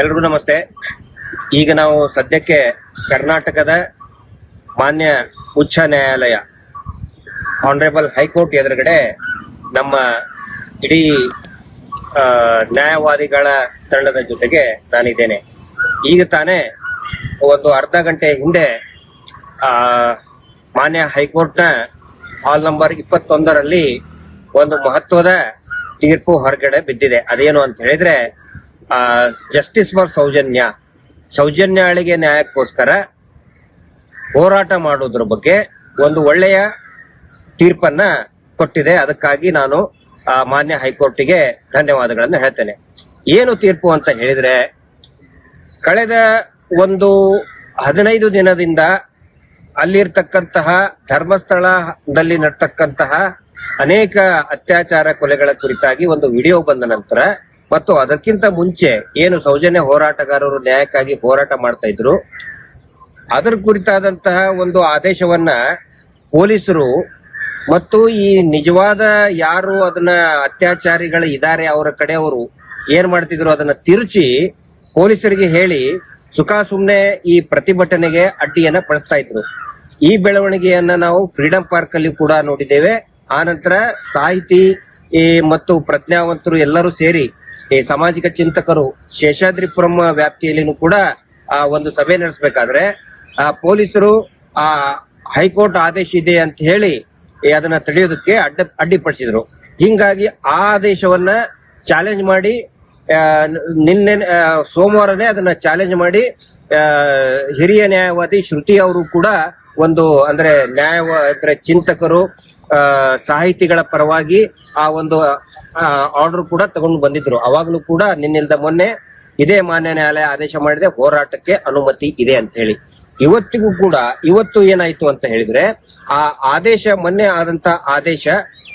ಎಲ್ರಿಗೂ ನಮಸ್ತೆ. ಈಗ ನಾವು ಸದ್ಯಕ್ಕೆ ಕರ್ನಾಟಕದ ಮಾನ್ಯ ಉಚ್ಚ ನ್ಯಾಯಾಲಯ ಆನರೇಬಲ್ ಹೈಕೋರ್ಟ್ ಎದುರುಗಡೆ ನಮ್ಮ ಇಡೀ ನ್ಯಾಯವಾದಿಗಳ ತಂಡದ ಜೊತೆಗೆ ನಾನಿದ್ದೇನೆ. ಈಗ ತಾನೇ ಒಂದು ಅರ್ಧ ಗಂಟೆ ಹಿಂದೆ ಆ, ಮಾನ್ಯ ಹೈಕೋರ್ಟ್ನ ಹಾಲ್ ನಂಬರ್ ಇಪ್ಪತ್ತೊಂದರಲ್ಲಿ ಒಂದು ಮಹತ್ವದ ತೀರ್ಪು ಹೊರಗಡೆ ಬಿದ್ದಿದೆ. ಅದೇನು ಅಂತ ಹೇಳಿದ್ರೆ ಜಸ್ಟಿಸ್ ಫಾರ್ ಸೌಜನ್ಯ. ಸೌಜನ್ಯಾಳಿಗೆ ನ್ಯಾಯಕ್ಕೋಸ್ಕರ ಹೋರಾಟ ಮಾಡೋದ್ರ ಬಗ್ಗೆ ಒಂದು ಒಳ್ಳೆಯ ತೀರ್ಪನ್ನ ಕೊಟ್ಟಿದೆ. ಅದಕ್ಕಾಗಿ ನಾನು ಆ, ಮಾನ್ಯ ಹೈಕೋರ್ಟಿಗೆ ಧನ್ಯವಾದಗಳನ್ನು ಹೇಳ್ತೇನೆ. ಏನು ತೀರ್ಪು ಅಂತ ಹೇಳಿದ್ರೆ ಕಳೆದ ಒಂದು ಹದಿನೈದು ದಿನದಿಂದ ಅಲ್ಲಿರ್ತಕ್ಕಂತಹ ಧರ್ಮಸ್ಥಳದಲ್ಲಿ ನಡ್ತಕ್ಕಂತಹ ಅನೇಕ ಅತ್ಯಾಚಾರ ಕೊಲೆಗಳ ಕುರಿತಾಗಿ ಒಂದು ವಿಡಿಯೋ ಬಂದ ನಂತರ ಮತ್ತು ಅದಕ್ಕಿಂತ ಮುಂಚೆ ಏನು ಸೌಜನ್ಯ ಹೋರಾಟಗಾರರು ನ್ಯಾಯಕ್ಕಾಗಿ ಹೋರಾಟ ಮಾಡ್ತಾ ಇದ್ರು, ಅದರ ಕುರಿತಾದಂತಹ ಒಂದು ಆದೇಶವನ್ನ ಪೊಲೀಸರು ಮತ್ತು ಈ ನಿಜವಾದ ಯಾರು ಅದನ್ನ ಅತ್ಯಾಚಾರಿಗಳು ಇದ್ದಾರೆ ಅವರ ಕಡೆಯವರು ಏನ್ ಮಾಡ್ತಿದ್ರು ಅದನ್ನ ತಿರುಚಿ ಪೊಲೀಸರಿಗೆ ಹೇಳಿ ಸುಖ ಸುಮ್ನೆ ಈ ಪ್ರತಿಭಟನೆಗೆ ಅಡ್ಡಿಯನ್ನ ಪಡಿಸ್ತಾ ಇದ್ರು. ಈ ಬೆಳವಣಿಗೆಯನ್ನ ನಾವು ಫ್ರೀಡಂ ಪಾರ್ಕ್ ಅಲ್ಲಿ ಕೂಡ ನೋಡಿದ್ದೇವೆ. ಆನಂತರ ಸಾಹಿತಿ ಮತ್ತು ಪ್ರಜ್ಞಾವಂತರು ಎಲ್ಲರೂ ಸೇರಿ ಈ ಸಾಮಾಜಿಕ ಚಿಂತಕರು ಶೇಷಾದ್ರಿಪುರಂ ವ್ಯಾಪ್ತಿಯಲ್ಲಿನೂ ಕೂಡ, ಆ, ಒಂದು ಸಭೆ ನಡೆಸಬೇಕಾದ್ರೆ, ಆ, ಪೊಲೀಸರು, ಆ, ಹೈಕೋರ್ಟ್ ಆದೇಶ ಇದೆ ಅಂತ ಹೇಳಿ ಅದನ್ನ ತಡೆಯೋದಕ್ಕೆ ಅಡ್ಡ, ಅಡ್ಡಿಪಡಿಸಿದ್ರು. ಹಿಂಗಾಗಿ ಆ ಆದೇಶವನ್ನ ಚಾಲೆಂಜ್ ಮಾಡಿ ನಿನ್ನೆ ಸೋಮವಾರನೇ ಅದನ್ನ ಚಾಲೆಂಜ್ ಮಾಡಿ ಹಿರಿಯ ನ್ಯಾಯವಾದಿ ಶ್ರುತಿ ಅವರು ಕೂಡ ಒಂದು, ಅಂದ್ರೆ ನ್ಯಾಯ ಅಂದ್ರೆ ಚಿಂತಕರು ಸಾಹಿತಿಗಳ ಪರವಾಗಿ ಆ ಒಂದು ಆರ್ಡರ್ ಕೂಡ ತಗೊಂಡು ಬಂದಿದ್ರು. ಅವಾಗಲೂ ಕೂಡ ನಿನ್ನಿಲ್ದ ಮೊನ್ನೆ ಇದೇ ಮಾನ್ಯ ನ್ಯಾಯಾಲಯ ಆದೇಶ ಮಾಡಿದೆ, ಹೋರಾಟಕ್ಕೆ ಅನುಮತಿ ಇದೆ ಅಂತ ಹೇಳಿ. ಇವತ್ತಿಗೂ ಕೂಡ, ಇವತ್ತು ಏನಾಯ್ತು ಅಂತ ಹೇಳಿದ್ರೆ, ಆ ಆದೇಶ ಮೊನ್ನೆ ಆದಂತ ಆದೇಶ,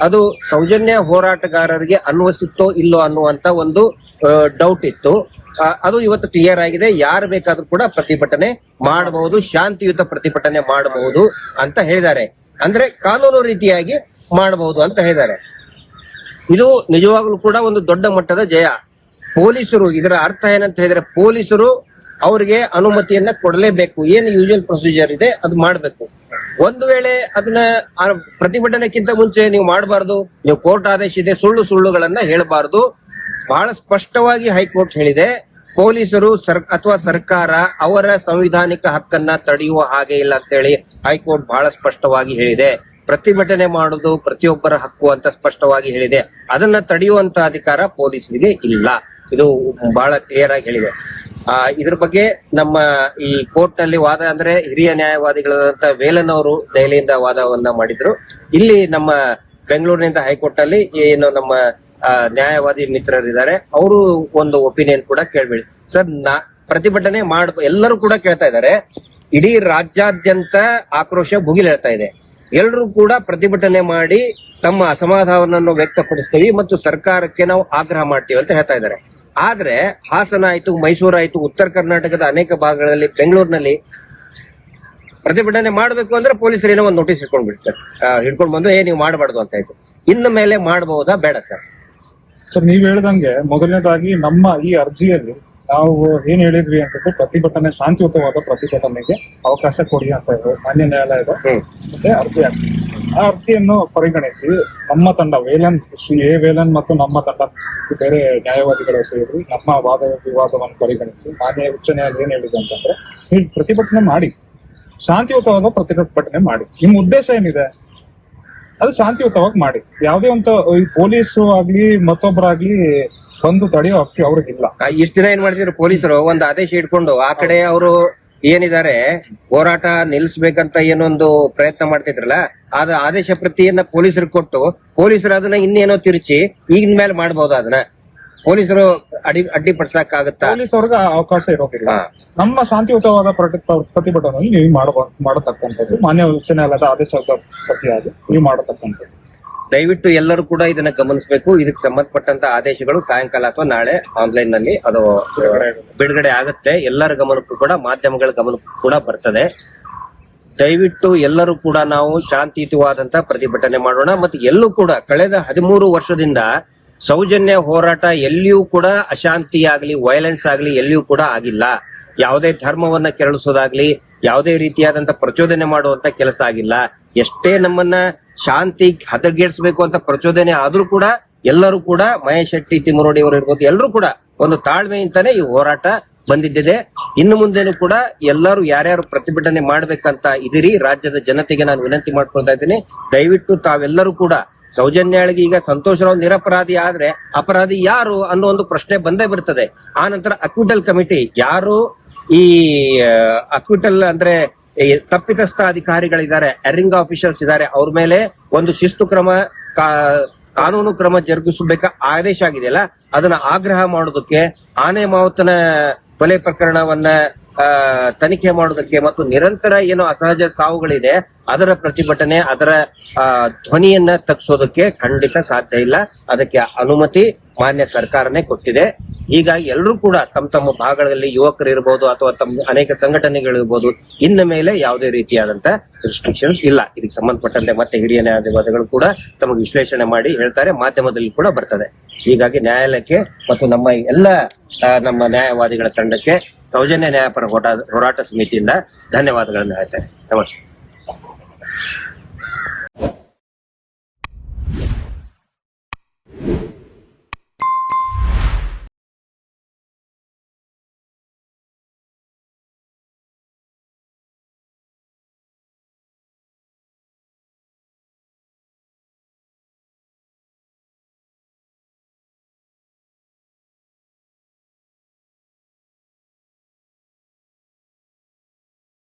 ಅದು ಸೌಜನ್ಯ ಹೋರಾಟಗಾರರಿಗೆ ಅನ್ವಯಿಸುತ್ತೋ ಇಲ್ಲೋ ಅನ್ನುವಂತ ಒಂದು ಡೌಟ್ ಇತ್ತು. ಅದು ಇವತ್ತು ಕ್ಲಿಯರ್ ಆಗಿದೆ. ಯಾರು ಬೇಕಾದ್ರೂ ಕೂಡ ಪ್ರತಿಭಟನೆ ಮಾಡಬಹುದು, ಶಾಂತಿಯುತ ಪ್ರತಿಭಟನೆ ಮಾಡಬಹುದು ಅಂತ ಹೇಳಿದ್ದಾರೆ. ಅಂದ್ರೆ ಕಾನೂನು ರೀತಿಯಾಗಿ ಮಾಡಬಹುದು ಅಂತ ಹೇಳಿದ್ದಾರೆ. ಇದು ನಿಜವಾಗ್ಲೂ ಕೂಡ ಒಂದು ದೊಡ್ಡ ಮಟ್ಟದ ಜಯ. ಪೊಲೀಸರು, ಇದರ ಅರ್ಥ ಏನಂತ ಹೇಳಿದ್ರೆ ಪೊಲೀಸರು ಅವರಿಗೆ ಅನುಮತಿಯನ್ನ ಕೊಡಲೇಬೇಕು. ಏನು ಯೂಶುವಲ್ ಪ್ರೊಸೀಜರ್ ಇದೆ, ಅದು ಮಾಡಬೇಕು. ಒಂದು ವೇಳೆ ಅದನ್ನ ಪ್ರತಿಭಟನೆಕ್ಕಿಂತ ಮುಂಚೆ ನೀವು ಮಾಡಬಾರ್ದು, ನೀವು ಕೋರ್ಟ್ ಆದೇಶ ಇದೆ, ಸುಳ್ಳು ಸುಳ್ಳುಗಳನ್ನ ಹೇಳಬಾರದು. ಬಹಳ ಸ್ಪಷ್ಟವಾಗಿ ಹೈಕೋರ್ಟ್ ಹೇಳಿದೆ. ಪೊಲೀಸರು ಸರ್, ಅಥವಾ ಸರ್ಕಾರ ಅವರ ಸಂವಿಧಾನಿಕ ಹಕ್ಕನ್ನ ತಡೆಯುವ ಹಾಗೆ ಇಲ್ಲ ಅಂತೇಳಿ ಹೈಕೋರ್ಟ್ ಬಹಳ ಸ್ಪಷ್ಟವಾಗಿ ಹೇಳಿದೆ. ಪ್ರತಿಭಟನೆ ಮಾಡುವುದು ಪ್ರತಿಯೊಬ್ಬರ ಹಕ್ಕು ಅಂತ ಸ್ಪಷ್ಟವಾಗಿ ಹೇಳಿದೆ. ಅದನ್ನ ತಡೆಯುವಂತ ಅಧಿಕಾರ ಪೊಲೀಸರಿಗೆ ಇಲ್ಲ. ಇದು ಬಹಳ ಕ್ಲಿಯರ್ ಆಗಿ ಹೇಳಿದೆ. ಆ, ಇದ್ರ ಬಗ್ಗೆ ನಮ್ಮ ಈ ಕೋರ್ಟ್ನಲ್ಲಿ ವಾದ ಅಂದ್ರೆ ಹಿರಿಯ ನ್ಯಾಯವಾದಿಗಳಾದಂತ ವೇಲನ್ ಅವರು ದೆಹಲಿಯಿಂದ ವಾದವನ್ನ ಮಾಡಿದ್ರು. ಇಲ್ಲಿ ನಮ್ಮ ಬೆಂಗಳೂರಿನಿಂದ ಹೈಕೋರ್ಟ್ನಲ್ಲಿ ಏನು ನಮ್ಮ ನ್ಯಾಯವಾದಿ ಮಿತ್ರರಿದ್ದಾರೆ. ಅವರು ಒಂದು ಒಪಿನಿಯನ್ ಕೂಡ ಕೇಳ್ಬೇಡಿ. ಸರ್ ಪ್ರತಿಭಟನೆ ಮಾಡ ಎಲ್ಲರೂ ಕೂಡ ಕೇಳ್ತಾ ಇದ್ದಾರೆ. ಇಡೀ ರಾಜ್ಯಾದ್ಯಂತ ಆಕ್ರೋಶ ಭುಗಿಲೇಳ್ತಾ ಇದೆ. ಎಲ್ಲರೂ ಕೂಡ ಪ್ರತಿಭಟನೆ ಮಾಡಿ ತಮ್ಮ ಅಸಮಾಧಾನವನ್ನು ವ್ಯಕ್ತಪಡಿಸ್ತೀವಿ ಮತ್ತು ಸರ್ಕಾರಕ್ಕೆ ನಾವು ಆಗ್ರಹ ಮಾಡ್ತೀವಿ ಅಂತ ಹೇಳ್ತಾ ಇದ್ದಾರೆ. ಆದ್ರೆ ಹಾಸನ ಆಯ್ತು ಮೈಸೂರು ಆಯ್ತು ಉತ್ತರ ಕರ್ನಾಟಕದ ಅನೇಕ ಭಾಗಗಳಲ್ಲಿ ಬೆಂಗಳೂರಿನಲ್ಲಿ ಪ್ರತಿಭಟನೆ ಮಾಡಬೇಕು ಅಂದ್ರೆ ಪೊಲೀಸರು ಏನೋ ಒಂದು ನೋಟಿಸ್ ಹಿಡ್ಕೊಂಡು ಬಿಡ್ತಾರೆ ಆ, ಹಿಡ್ಕೊಂಡು ಬಂದು ಏ ನೀವು ಮಾಡಬಾರ್ದು ಅಂತ ಆಯ್ತು. ಇನ್ನು ಮೇಲೆ ಮಾಡಬಹುದಾ? ಬೇಡ ಸರ್. ಸರ್ ನೀವ್ ಹೇಳ್ದಂಗೆ ಮೊದಲನೇದಾಗಿ ನಮ್ಮ ಈ ಅರ್ಜಿಯಲ್ಲಿ ನಾವು ಏನ್ ಹೇಳಿದ್ವಿ ಅಂತಂದ್ರೆ ಪ್ರತಿಭಟನೆ ಶಾಂತಿಯುತವಾದ ಪ್ರತಿಭಟನೆಗೆ ಅವಕಾಶ ಕೊಡಿ ಅಂತ ಹೇಳಿ ಮಾನ್ಯ ನ್ಯಾಯಾಲಯದ ಮತ್ತೆ ಅರ್ಜಿ ಹಾಕಿ. ಆ ಅರ್ಜಿಯನ್ನು ಪರಿಗಣಿಸಿ ನಮ್ಮ ತಂಡ ವೇಲನ್ ಶ್ರೀ ಎ. ವೇಲನ್ ಮತ್ತು ನಮ್ಮ ತಂಡ ಬೇರೆ ನ್ಯಾಯವಾದಿಗಳು ಸೇರಿ ನಮ್ಮ ವಾದ ವಿವಾದವನ್ನು ಪರಿಗಣಿಸಿ ಮಾನ್ಯ ಉಚ್ಚ ನ್ಯಾಯಾಲಯ ಏನ್ ಹೇಳಿದೆ ಅಂತಂದ್ರೆ ನೀವು ಪ್ರತಿಭಟನೆ ಮಾಡಿ ಶಾಂತಿಯುತವಾದ ಪ್ರತಿಭಟನೆ ಮಾಡಿ. ನಿಮ್ಮ ಉದ್ದೇಶ ಏನಿದೆ? ಅದು ಶಾಂತಿಯುತವಾಗಿ ಮಾಡಿ. ಯಾವುದೇ ಒಂದು ಪೊಲೀಸ್ ಆಗ್ಲಿ, ಮತ್ತೊಬ್ಬರಾಗ್ಲಿ ಬಂದು ತಡೆಯೋ ಹಕ್ಕಿ ಅವ್ರಿಗಿಲ್ಲ ಇಷ್ಟ ದಿನ ಏನ್ ಮಾಡ್ತಿದ್ರು ಪೊಲೀಸರು? ಒಂದು ಆದೇಶ ಇಟ್ಕೊಂಡು ಆ ಕಡೆ ಅವರು ಏನಿದ್ದಾರೆ ಹೋರಾಟ ನಿಲ್ಲಿಸ್ಬೇಕಂತ ಏನೊಂದು ಪ್ರಯತ್ನ ಮಾಡ್ತಿದ್ರಲ್ಲ ಅದ ಆದೇಶ ಪ್ರತಿಯನ್ನ ಪೊಲೀಸರಿಗೆ ಕೊಟ್ಟು, ಪೊಲೀಸರು ಅದನ್ನ ಇನ್ನೇನೋ ತಿರುಚಿ, ಈಗಿನ ಮೇಲೆ ಮಾಡಬಹುದು ಅದನ್ನ? ಪೊಲೀಸರು ಅಡಿ ಅಡ್ಡಿಪಡಿಸಕ್ಕಾಗತ್ತಾ? ಪೊಲೀಸ್ ಅವ್ರಿಗೆ ಅವಕಾಶ ಇರೋದಿಲ್ಲ. ಹಾ. ನಮ್ಮ ಶಾಂತಿಯುತವಾದ ಪ್ರತಿ- ಪ್ರತಿಭಟನೆಯಲ್ಲಿ ನೀವು ಮಾಡಬ ಮಾಡತಕ್ಕಂಥದ್ದು. ಮಾನ್ಯ ಉಚ್ಚ ನ್ಯಾಯಾಲಯದ ಆದೇಶ ಪ್ರತಿಯಾಗಿ ನೀವು ಮಾಡತಕ್ಕಂಥದ್ದು. ದಯವಿಟ್ಟು ಎಲ್ಲರೂ ಕೂಡ ಇದನ್ನ ಗಮನಿಸಬೇಕು. ಇದಕ್ಕೆ ಸಂಬಂಧಪಟ್ಟಂತ ಆದೇಶಗಳು ಸಾಯಂಕಾಲ ಅಥವಾ ನಾಳೆ ಆನ್ಲೈನ್ನಲ್ಲಿ ಅದು ಬಿಡುಗಡೆ ಆಗುತ್ತೆ. ಎಲ್ಲರ ಗಮನಕ್ಕೂ ಕೂಡ ಮಾಧ್ಯಮಗಳ ಗಮನಕ್ಕೂ ಕೂಡ ಬರ್ತದೆ. ದಯವಿಟ್ಟು ಎಲ್ಲರೂ ಕೂಡ ನಾವು ಶಾಂತಿಯುತವಾದಂತಹ ಪ್ರತಿಭಟನೆ ಮಾಡೋಣ. ಮತ್ತು ಎಲ್ಲೂ ಕೂಡ ಕಳೆದ ಹದಿಮೂರು ವರ್ಷದಿಂದ ಸೌಜನ್ಯ ಹೋರಾಟ ಎಲ್ಲಿಯೂ ಕೂಡ ಅಶಾಂತಿ ಆಗಲಿ ವೈಲೆನ್ಸ್ ಆಗಲಿ ಎಲ್ಲಿಯೂ ಕೂಡ ಆಗಿಲ್ಲ. ಯಾವುದೇ ಧರ್ಮವನ್ನ ಕೆರಳಿಸೋದಾಗ್ಲಿ, ಯಾವುದೇ ರೀತಿಯಾದಂತ ಪ್ರಚೋದನೆ ಮಾಡುವಂತ ಕೆಲಸ ಆಗಿಲ್ಲ. ಎಷ್ಟೇ ನಮ್ಮನ್ನ ಶಾಂತಿ ಹದಗೆಡಿಸಬೇಕು ಅಂತ ಪ್ರಚೋದನೆ ಆದ್ರೂ ಕೂಡ ಎಲ್ಲರೂ ಕೂಡ ಮಹೇಶ್ ಶೆಟ್ಟಿ, ತಿಮ್ಮರೋಡಿ ಅವರು ಇರ್ಬೋದು, ಎಲ್ಲರೂ ಕೂಡ ಒಂದು ತಾಳ್ಮೆಯಿಂದಾನೆ ಈ ಹೋರಾಟ ಬಂದಿದ್ದಿದೆ. ಇನ್ನು ಮುಂದೆನೂ ಕೂಡ ಎಲ್ಲರೂ ಯಾರ್ಯಾರು ಪ್ರತಿಭಟನೆ ಮಾಡ್ಬೇಕಂತ ಇದಿರಿ ರಾಜ್ಯದ ಜನತೆಗೆ ನಾನು ವಿನಂತಿ ಮಾಡ್ಕೊಳ್ತಾ ಇದ್ದೀನಿ. ದಯವಿಟ್ಟು ತಾವೆಲ್ಲರೂ ಕೂಡ ಸೌಜನ್ಯಾಳಿಗೆ ಈಗ ಸಂತೋಷ್ ರಾವ್ ನಿರಪರಾಧಿ ಆದ್ರೆ ಅಪರಾಧಿ ಯಾರು ಅನ್ನೋ ಒಂದು ಪ್ರಶ್ನೆ ಬಂದೇ ಬರ್ತದೆ. ಆ ನಂತರ ಅಕ್ವಿಟಲ್ ಕಮಿಟಿ ಯಾರು ಈ ಅಕ್ವಿಟಲ್ ಅಂದ್ರೆ ತಪ್ಪಿತಸ್ಥ ಅಧಿಕಾರಿಗಳಿದ್ದಾರೆ ಎರಿಂಗ್ ಆಫೀಷಿಯಲ್ಸ್ ಇದ್ದಾರೆ, ಅವ್ರ ಮೇಲೆ ಒಂದು ಶಿಸ್ತು ಕ್ರಮ ಕಾನೂನು ಕ್ರಮ ಜರುಗಿಸಬೇಕ ಆದೇಶ ಆಗಿದೆಯಲ್ಲ ಅದನ್ನ ಆಗ್ರಹ ಮಾಡೋದಕ್ಕೆ ಆನೆ ಮಾವುತನ ಕೊಲೆ ಪ್ರಕರಣವನ್ನ ತನಿಖೆ ಮಾಡೋದಕ್ಕೆ ಮತ್ತು ನಿರಂತರ ಏನು ಅಸಹಜ ಸಾವುಗಳಿದೆ, ಅದರ ಪ್ರತಿಭಟನೆ, ಅದರ ಧ್ವನಿಯನ್ನ ತಗ್ಸೋದಕ್ಕೆ ಖಂಡಿತ ಸಾಧ್ಯ ಇಲ್ಲ. ಅದಕ್ಕೆ ಅನುಮತಿ ಮಾನ್ಯ ಸರ್ಕಾರನೇ ಕೊಟ್ಟಿದೆ. ಹೀಗಾಗಿ ಎಲ್ಲರೂ ಕೂಡ ತಮ್ಮ ತಮ್ಮ ಭಾಗಗಳಲ್ಲಿ ಯುವಕರು ಇರಬಹುದು ಅಥವಾ ತಮ್ಮ ಅನೇಕ ಸಂಘಟನೆಗಳಿರ್ಬೋದು ಇನ್ನ ಮೇಲೆ ಯಾವುದೇ ರೀತಿಯಾದಂತ ರಿಸ್ಟ್ರಿಕ್ಷನ್ಸ್ ಇಲ್ಲ. ಇದಕ್ಕೆ ಸಂಬಂಧಪಟ್ಟಂತೆ ಮತ್ತೆ ಹಿರಿಯ ನ್ಯಾಯಾಧಿಪತಿಗಳು ಕೂಡ ತಮಗೆ ವಿಶ್ಲೇಷಣೆ ಮಾಡಿ ಹೇಳ್ತಾರೆ. ಮಾಧ್ಯಮದಲ್ಲಿ ಕೂಡ ಬರ್ತದೆ. ಹೀಗಾಗಿ ನ್ಯಾಯಾಲಯಕ್ಕೆ ಮತ್ತು ನಮ್ಮ ಎಲ್ಲ ನಮ್ಮ ನ್ಯಾಯವಾದಿಗಳ ತಂಡಕ್ಕೆ ಸೌಜನ್ಯ ನ್ಯಾಯಪರ ಹೋರಾಟ ಸಮಿತಿಯಿಂದ ಧನ್ಯವಾದಗಳನ್ನು ಹೇಳ್ತೇನೆ. ನಮಸ್ತೆ.